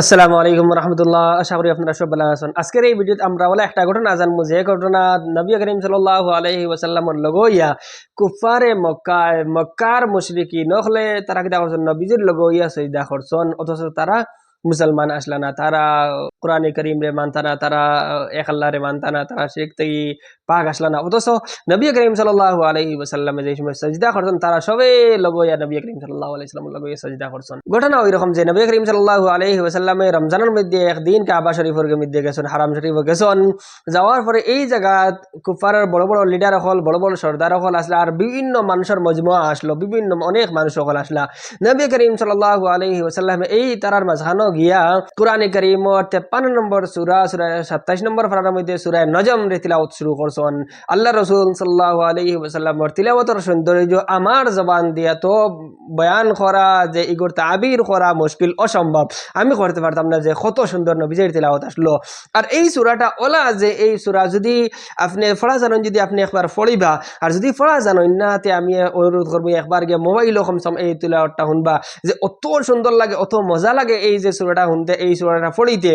আসসালামু আলাইকুম রহমতুল্লাহ, আশা করি আপনারা সব ভালো আছেন। আজকের এই ভিডিওতে আমরা বলে একটা ঘটনা জানব, যে ঘটনা নবী করিম সাল্লাহ আলহি ওসাল্লামর লগ ইয়া কুফারে মক্কায়, মক্কার মুশরিকি নহলে তারা কিতা করছেন নবীজির লগ ইয়া সৈদা করছেন, অথচ তারা মুসলমান আসলা না, তারা কোরআনে করিম রে মানতা না তারা এক মানতা না তারা শেখ থেকে পাক আসলা না অথচ নবী করিম সাল্লাহ আলহি ওসাল্লামে যে সময় সজদা করছেন তারা সবে লগইয়া নবী করিম সাল্লাহ আলাইসাল্লাম লগইয়া সজদা করছেন ঘটনা ওই রকম যে নবী করিম সাল্লাহ আলহি ওসাল্লামে রমজানের মধ্যে একদিন কাবা শরীফের মধ্যে গেছেন হারাম শরীফ গেছেন যাওয়ার পরে এই জায়গাত কুফারের বড় বড় লিডার হল বড় বড় সর্দার হল আসলা আর বিভিন্ন মানুষের মজমুয়া আসলো বিভিন্ন অনেক মানুষ হল আসলা নবী করিম সাল্লাহ আলহি ওসাল্লাম এই তারার মাঝখানো গিয়া কোরআনে করিমর তেপ্পান্ন নম্বর সুরা সুরা সাতাইশ নম্বর ফারার মধ্যে সুরায় নজম রে তিলাওত শুরু করছেন। আল্লাহ রসুল সাল্লাহ আলহি ওসাল্লামর তিলাওয়াতর সৌন্দর্য আমার জবান দিয়া তো বয়ান করা, যে ইগোর তাবির করা মুশকিল, অসম্ভব। আমি করতে পারতাম না যে কত সুন্দর নবীজের তিলাওয়াত আসলো। আর এই সুরাটা ওলা যে এই সুরা যদি আপনি ফড়া জানেন যদি আপনি একবার ফড়িবা আর যদি ফড়া জানেন না তে আমি অনুরোধ করব একবার গিয়ে মোবাইল কমসম এই তিলাওয়াতটা শুনবা, যে অত সুন্দর লাগে, অত মজা লাগে এই যে সুরাটা শুনতে, এই সুরাটা ফড়িতে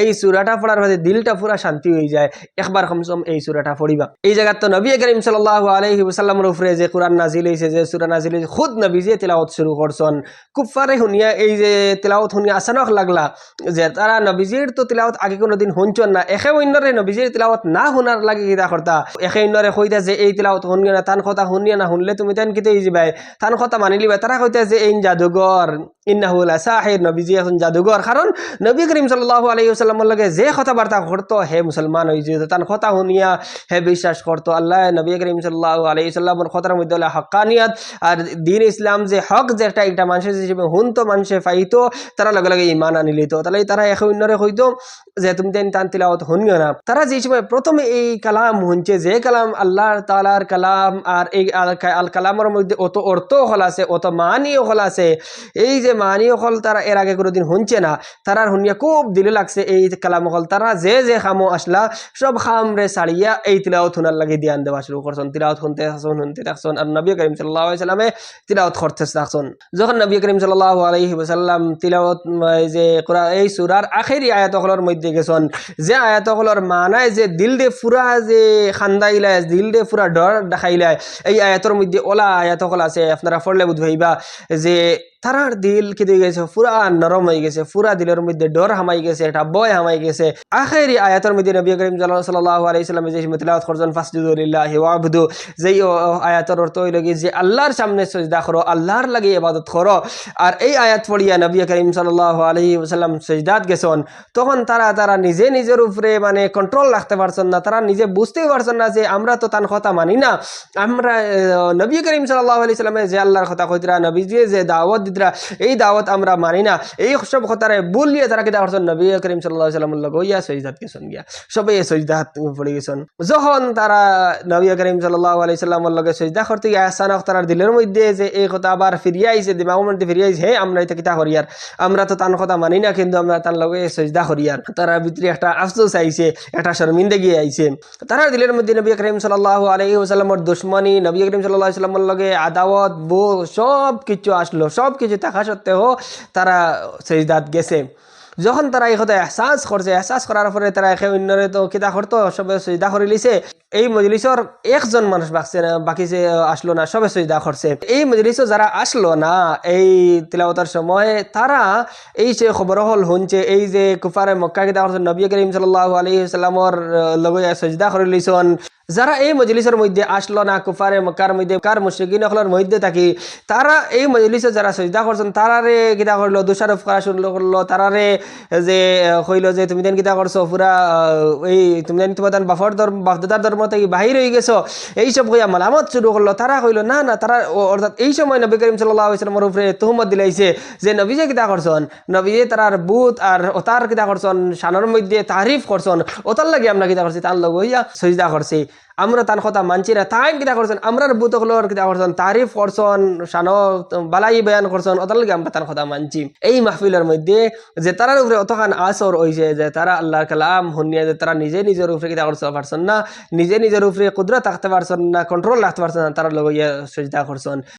এই সুরাটা পড়ার মাঝে দিলটা পুরা শান্তি হয়ে যায়। একবার কমসম এই সুরাটা পড়িবা। এই জায়গার তো নবী করিম সাল্লাহ আলহি উপরে যে কোরআন নাজিল হয়েছে যে সুরা নাজিল হয়েছে খুদ নবী যে তিলাওত শুরু করছেন। কুফারে শুনিয়া এই যে তিলাওত শুনিয়া আচানক লাগলা, যে তারা নবীজির তো তিলাওত আগে কোনোদিন শুনছন না, একে অন্যরে নবীজির তিলাওত না শুনার লাগে কিতা করতা। একে অন্যরে কইতা যে এই তিলাওত শুনিয়া না, তান কথা শুনিয়া না, শুনলে তুমি তান কিতে যাবাই তান কথা মানি লিবা তারা কইতা যে এই জাদুঘর ইন্নাহুল সাহের, নবীজি এখন জাদুঘর। কারণ নবী করিম সাল্লাহ আলহিউসাল্লামর লগে যে কথাবার্তা করতো হে মুসলমান হয়ে যেত তার কথা শুনিয়া হে বিশ্বাস করতো, আল্লাহ নবী করিম সাল্লাহ আলহিউসাল্লামর কথার মধ্যে হলো হকানিয়াত আর দিন ইসলাম যে হক যে একটা মানুষের হিসেবে হুনতো, মানুষে পাইতো তারা লগে লগে ইমান আনি লিত তাহলে তারা এক অন্যরে হইতো যে তুমি তেন তান তিলাওত শুনিও না। তারা যে সময় প্রথমে এই কালাম শুনছে, যে কালাম আল্লাহ তালার কালাম আর এই আল কালামের মধ্যে অত অর্থ হল আছে, অত মানিও হল আছে, এই যে মানিও হল তারা এর আগে কোনোদিন শুনছে না, তারার শুনিয়া খুব দিলে লাগছে এই কালাম হল তারা যে যে খামো আসলা, সব খাম রে সারিয়া এই তিলাওত শুনার লাগে দিয়ান দেওয়া শুরু করছেন। তিলাওত শুনতে থাকছেন শুনতে থাকছেন। আর নবী করিম সাল্লাহ সাল্লামে তিলাওত করতে থাকছেন। যখন নবী করিম সাল্লাহ আলহি সাল্লাম তিলাওত যে এই সুরার আখেরি আয়াতকলর মধ্যে গেছেন, যে আয়াতকলর মানায় যে দিল দে ফুরা যে খান্দাইলায় দিল দে ফুরা ডর দেখাইলায় এই আয়াতর মধ্যে ওলা আয়াতকল আছে। আপনারা পড়লে বুঝবাইবা যে তারার দিল কি দিয়ে গেছে? পুরা নরম হয়ে গেছে পুরা দিলের মধ্যে ডর হামাই গেছে একটা বয় হামাই গেছে। আখেরি আয়াতের মধ্যে নবী করিম সাল্লাহ আলাইসালামে যে তিলাওয়াত করছেন ফাসজুদুলিল্লাহ ওয়াবদু যেই আয়াতের অর্থ হইল কি যে আল্লাহর সামনে সজদা করো, আল্লাহর লাগে ইবাদত করো। আর এই আয়াত পড়িয়া নবী করিম সাল্লাহ আলহি সাল্লাম সজদাত গেছেন, তখন তারা তারা নিজে নিজের উপরে মানে কন্ট্রোল রাখতে পারছেন না, তারা নিজে বুঝতেই পারছেন না যে আমরা তো তার কথা মানি না। আমরা নবী করিম সাল্লাহ আলি সাল্লামে যে আল্লাহর কথা কইতরা নবী যে দাওয়াত দিতরা এই দাওয়াত আমরা মানি না। এই সব কথারে বলিয়ে তারা কিতা করছেন নবী করিম সাল্লাহ সাল্লামের লগ ইয়া সৈদাত গেছেন গিয়া। সবাই সৈদাত পড়ে গেছেন। যখন তারা নবী করিম সাল্লাহ সাল্লামের লগে সৈদা করতে গিয়ে আসানক তার দিলের মধ্যে যে এই কথা আবার ফিরিয়ে আইছে দিমাগের মধ্যে ফিরিয়ে আইছে, হে, আমরা এটা কিতা করিয়ার আমরা তো তার কথা মানি না, কিন্তু আমরা তার লগে সজদা করিয়ার তারা ভিতরে একটা আফসোস আইছে, একটা শর্মিন্দগি আইছে। তারা দিলের মধ্যে নবী করিম সাল্লাহ আলহি দুশ্মনী, নবী করিম সাল্লাহ সাল্লামর লগে আদাওয়াত বো সব কিছু আসলো সব কিছু থাকা সত্ত্বেও তারা সজদাত গেছে। যখন তারা এই কথা এহসাস করছে, এহসাস করার পরে তারা একে অন্যরে তো কিতা করতো, সবে সজদা করে লিছে এই মজলিসর একজন মানুষ বাকছে না, বাকি যে আসলো না, সবে সজদা করছে। এই মজলিসও যারা আসলো না, এই তিলাওতার সময় তারা এই যে খবর হল শুনছে, এই যে কুফারে মক্কা কিতা করছে, নবী করিম সাল্লাহ আলী সাল্লামর লগে সজদা করে লিছন যারা এই মজলিসের মধ্যে আসলো না, কুফারে, মক্কার মধ্যে কার মুশরিকিন হলের মধ্যে থাকি, তারা এই মজলিসে যারা সজদা করছেন, তারারে কিতা করল, দোষারোপ করা শুরু করল, তারারে যে কইলো যে, তুমি দেন কিতা করছ, পুরা এই, তুমি দেন তোমার দেন বাফর ধর্ম, বাপদাদার ধর্ম থেকে বাহির হয়ে গেছো, এইসব কইয়া মালামত শুরু করল। তারা কইলো না না, তারা অর্থাৎ এই সময় নবী করিম সাল্লাহ উপরে তুহমত দিলাইছে যে নবী যে কিতা করছন নবী যে তারার বুত আর ওতার কিতা করছন, শানোর মধ্যে তারিফ করছন ওতার লাগে আমরা কিতা করছি, তার লগ হইয়া সজদা করছি। আমরা তান কথা মানছি না। তাই কিতা করছেন? আমরার বুত হলোর কিতা করছেন তারিফ করছেন সান বালাই বয়ান করছেন অতালে আমরা তান কথা মানছি। এই মাহফিলের মধ্যে যে তারার উপরে অতখান আসর হয়েছে যে তারা আল্লাহর কালাম শুনিয়া, যে তারা নিজে নিজের উপরে কিতা করতে পারছেন না, নিজে নিজের উপরে কুদরত থাকতে পারছেন না কন্ট্রোল রাখতে পারছেন না তারা লোক ইয়ে সজদা করছেন